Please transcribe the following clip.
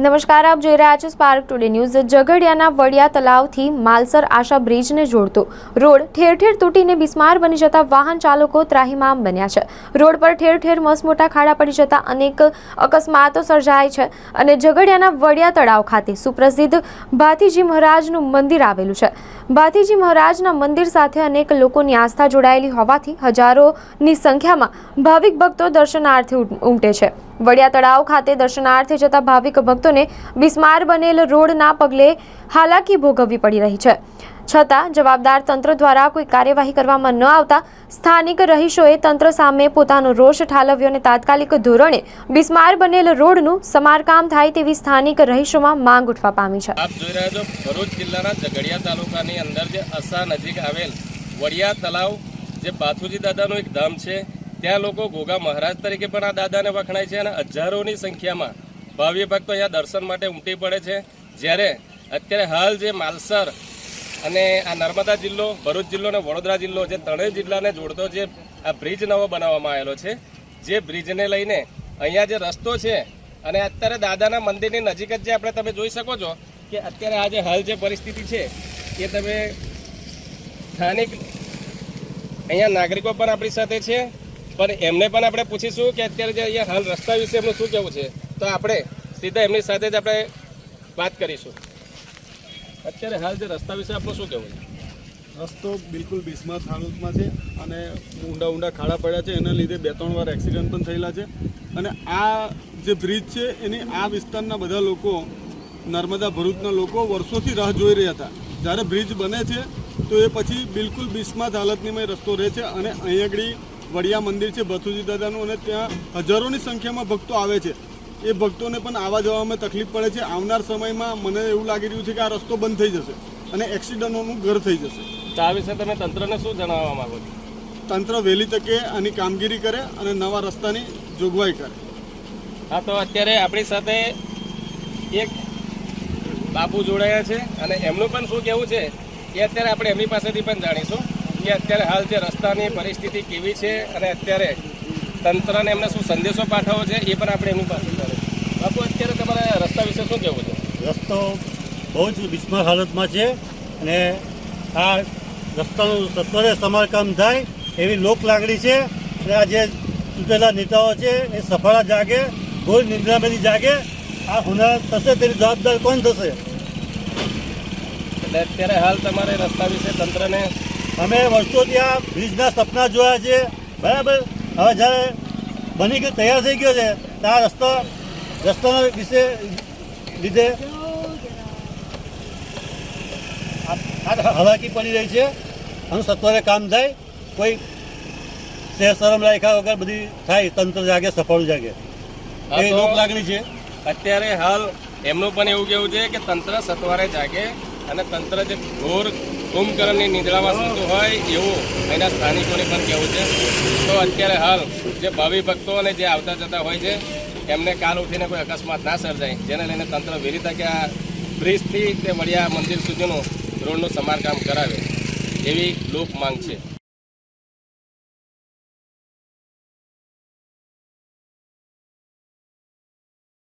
નમસ્કાર, આપ જોઈ રહ્યા છો સ્પાર્ક ટુડે ન્યૂઝ ઝઘડિયાના વડિયા તલાવથી માલસર આશા બ્રિજને જોડતો. રોડ ઠેર ઠેર તૂટીને બિસ્માર બની જતા વાહન ચાલકો ત્રાહિમામ બન્યા છે. રોડ પર ઠેર ઠેર મસમોટા ખાડા પડી જતા અનેક અકસ્માતો સર્જાય છે અને ઝઘડિયાના વડિયા તળાવ ખાતે સુપ્રસિદ્ધ ભાતીજી મહારાજનું મંદિર આવેલું છે. ભાતીજી મહારાજના મંદિર સાથે અનેક લોકોની આસ્થા જોડાયેલી હોવાથી હજારોની સંખ્યામાં ભાવિક ભક્તો દર્શનાર્થે ઉમ- ઉમટે છે. વડિયા તળાવ ખાતે દર્શનાર્થે જતા ભાવિક ભક્તોને બિસ્માર બનેલ રોડના પગલે હાલાકી ભોગવવી પડી રહી છે. છતાં જવાબદાર તંત્ર દ્વારા કોઈ કાર્યવાહી કરવામાં ન આવતા સ્થાનિક રહીશોએ તંત્ર સામે પોતાનો રોષ ઠાલવ્યો અને તાત્કાલિક ધોરણે બિસ્માર બનેલ રોડનું સમારકામ થાય તેવી સ્થાનિક રહીશોમાં માંગ ઉઠવા પામી છે. આપ જોઈ રહ્યા છો, ભરૂચ જિલ્લાના ઝઘડિયા તાલુકાની અંદર જે અસા નજીક આવેલ વડિયા તળાવ, જે બાથુજી દાદાનું એક ધામ છે ત્યાં લોકો ગોગા મહારાજ તરીકે પણ આ દાદાને વખણાય છે અને હજારોની સંખ્યામાં ભાવિ ભક્તો અહીંયા દર્શન માટે ઉમટી પડે છે. જ્યારે અત્યારે હાલ જે માલસર અને આ નર્મદા જિલ્લો, ભરૂચ જિલ્લો અને વડોદરા જિલ્લો જે ત્રણેય જિલ્લાને જોડતો જે આ બ્રિજ નવો બનાવવામાં આવેલો છે, જે બ્રિજને લઈને અહીંયા જે રસ્તો છે અને અત્યારે દાદાના મંદિરની નજીક જ જે આપણે તમે જોઈ શકો છો કે અત્યારે આ જે હાલ જે પરિસ્થિતિ છે એ તમે સ્થાનિક અહીંયા નાગરિકો પણ આપણી સાથે છે. પણ એમને પણ આપણે પૂછીશું કે અત્યારે જે અહીંયા હાલ રસ્તા વિશે એમનું શું કહેવું છે. તો આપણે સીધા એમની સાથે જ આપણે વાત કરીશું. અત્યારે હાલ જે રસ્તા વિશે આપણું શું કહેવું છે? રસ્તો બિલકુલ બિસ્માત હાલતમાં છે અને ઊંડા ઊંડા ખાડા પડ્યા છે. એના લીધે બે ત્રણ વાર એક્સિડન્ટ પણ થયેલા છે. અને આ જે બ્રિજ છે એની આ વિસ્તારના બધા લોકો, નર્મદા ભરૂચના લોકો વર્ષોથી રાહ જોઈ રહ્યા હતા. જ્યારે બ્રિજ બને છે તો એ પછી બિલકુલ બિસ્માત હાલતનીમય રસ્તો રહે છે અને અહીં આગળ વડિયા મંદિર છે ભથુજી દાદાનું અને ત્યાં હજારોની સંખ્યામાં ભક્તો આવે છે. એ ભક્તોને પણ આવવા જવામાં તકલીફ પડે છે. આવનાર સમયમાં મને એવું લાગી રહ્યું છે કે આ રસ્તો બંધ થઈ જશે અને એક્સિડન્ટોનું ઘર થઈ જશે. તો આ વિશે તમે તંત્રને શું જણાવવા માંગો છો? તંત્ર વહેલી તકે આની કામગીરી કરે અને નવા રસ્તાની જોગવાઈ કરે. હા તો અત્યારે આપણી સાથે એક બાપુ જોડાયા છે અને એમનું પણ શું કહેવું છે એ અત્યારે આપણે એમની પાસેથી પણ જાણીશું. કે અત્યારે હાલ જે રસ્તાની પરિસ્થિતિ કેવી છે અને અત્યારે તંત્રને એમને શું સંદેશો પાઠવવો છે એ પણ આપણે એમની પાસે જાણીશું બાપુ અત્યારે તમારે રસ્તા વિશે શું કહેવું છે? રસ્તો બહુ જ બિસ્માર હાલતમાં છે અને આ રસ્તાનું સત્વરે સમારકામ થાય એવી લોક લાગણી છે અને આ જે ચૂંટેલા નેતાઓ છે એ સફળા જાગે ભૂલ નિંદ્રામેની જાગે. આ હુનર થશે તેની જવાબદાર કોણ થશે? એટલે અત્યારે હાલ તમારે રસ્તા વિશે તંત્રને અમે વર્ષોથી આ બ્રિજના સપના જોયા છે બરાબર? હવે જ્યારે બની ગયો તૈયાર થઈ ગયો છે તો આ રસ્તો રસ્તાના વિશે લીધે આ પડી રહી છે. અને સત્વરે કામ થાય. કોઈ શહેર શરમ રાખ્યા વગર બધી થાય તંત્ર જાગે સફળ જાગે. એ લોક લાગણી છે. અત્યારે હાલ એમનું પણ એવું કેવું છે કે તંત્ર સત્વરે જાગે અને તંત્ર જે ઘોર કુંભકર્ણની નિંદ્રામાં સૂતું હોય એવું એના સ્થાનિકોને પણ કહેવું છે. તો અત્યારે હાલ જે ભાવિ ભક્તો અને જે આવતા જતા હોય છે, એમને કાલ ઉઠીને કોઈ અકસ્માત ના સર્જાય, જેને લઈને તંત્ર વહેલી તકે આ બ્રિજથી તે વડિયા મંદિર સુધીનું રોડનું સમારકામ કરાવે એવી લોક માંગ છે.